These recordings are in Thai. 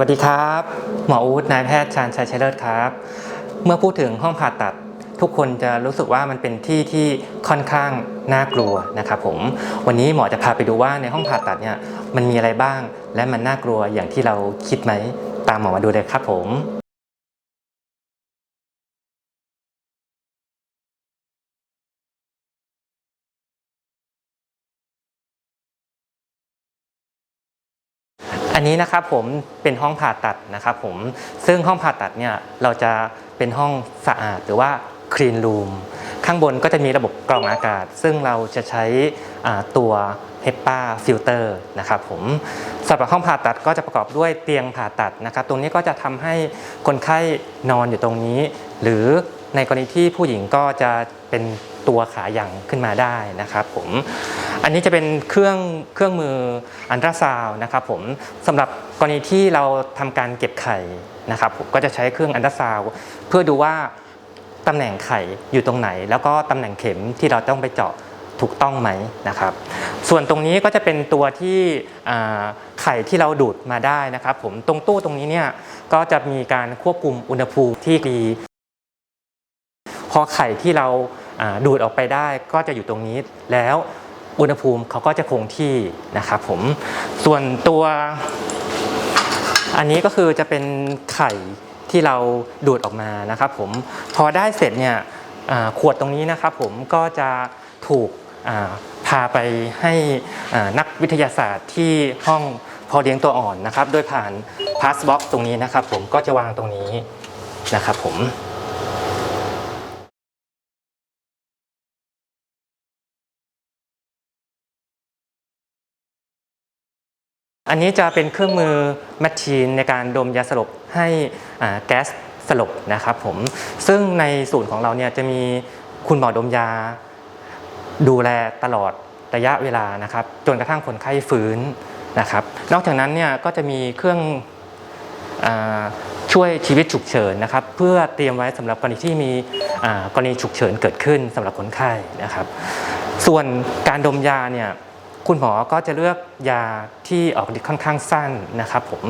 วัสดีครับ หมออู๊ดนายแพทย์ชาญชัยชัยเลิศครับ เมื่อพูดถึงห้องผ่าตัด ทุกคนจะรู้สึกว่ามันเป็นที่ที่ค่อนข้างน่ากลัวนะครับผมวันนี้หมอจะพาไปดูว่าในห้องผ่าตัดเนี่ยมันมีอะไรบ้าง และมันน่ากลัวอย่างที่เราคิดไหมตามหมอมาดูเลยครับผม อันนี้นะครับผมเป็นห้องผ่าตัดนะครับผมซึ่งห้องผ่าตัดเนี่ยเราจะเป็นห้องสะอาดหรือว่า clean room ข้างบนก็จะมีระบบกรองอากาศ ซึ่งเราจะใช้อ่าตัว HEPA filter นะครับผมสำหรับห้องผ่าตัดก็จะประกอบด้วยเตียงผ่าตัดนะครับ ตรงนี้ก็จะทำให้คนไข้นอนอยู่ตรงนี้ หรือในกรณีที่ผู้หญิงก็จะเป็น ตัวขาหยังขึ้นมาได้นะครับผมอันนี้จะเป็นเครื่องเครื่องมืออันตราซาวนะครับผมสำหรับกรณีที่เราทำการเก็บไข่นะครับก็จะใช้เครื่องอันตราซาวเพื่อดูว่าตำแหน่งไข่อยู่ตรงไหน แล้วก็ตำแหน่งเข็มที่เราต้องไปเจาะถูกต้องไหมนะครับ ส่วนตรงนี้ก็จะเป็นตัวที่ไข่ที่เราดูดมาได้นะครับ ผมตรงตู้ตรงนี้เนี่ยก็จะมีการควบคุมอุณหภูมิที่ดี พอไข่ที่เรา ดูดออกไปได้ก็จะอยู่ตรงนี้แล้วอุณหภูมิเขาก็จะคงที่นะครับผมส่วนตัวอันนี้ก็คือจะเป็นไข่ที่เราดูดออกมานะครับผมพอได้เสร็จเนี่ยขวดตรงนี้นะครับผมก็จะถูกพาไปให้นักวิทยาศาสตร์ที่ห้องพอเลี้ยงตัวอ่อนนะครับ โดยผ่านพาสบ็อกตรงนี้นะครับผมก็จะวางตรงนี้นะครับผม อันนี้จะเป็นเครื่องมือแมชชีนในการดมยาสลบให้แก๊สสลบนะครับผมซึ่งในศูนย์ของเราเนี่ยจะมีคุณหมอดมยา ดูแลตลอดระยะเวลานะครับ จนกระทั่งคนไข้ฟื้นนะครับ นอกจากนั้นเนี่ยก็จะมีเครื่องช่วยชีวิตฉุกเฉินนะครับ เพื่อเตรียมไว้สำหรับกรณีที่มีกรณีฉุกเฉินเกิดขึ้นสำหรับคนไข้นะครับ ส่วนการดมยาเนี่ย คุณหมอก็จะเลือกยาที่ออกฤทธิ์ค่อนข้างสั้นนะครับ ผม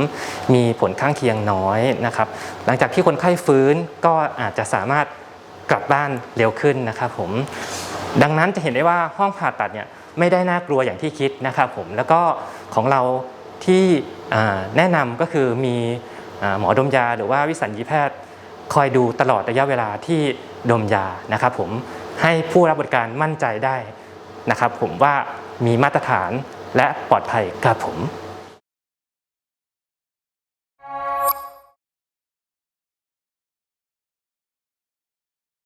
มีผลข้างเคียงน้อยนะครับ หลังจากที่คนไข้ฟื้นก็อาจจะสามารถกลับบ้านเร็วขึ้นนะครับผมดังนั้นจะเห็นได้ว่าห้องผ่าตัดเนี่ยไม่ได้น่ากลัวอย่างที่คิดนะครับผมแล้วก็ของเราที่แนะนำก็คือมีหมอดมยาหรือว่าวิสัญญีแพทย์คอยดูตลอดระยะเวลาที่ดมยานะครับผมให้ผู้รับบริการมั่นใจได้นะครับผมว่า มีมาตรฐานและปลอดภัยครับผม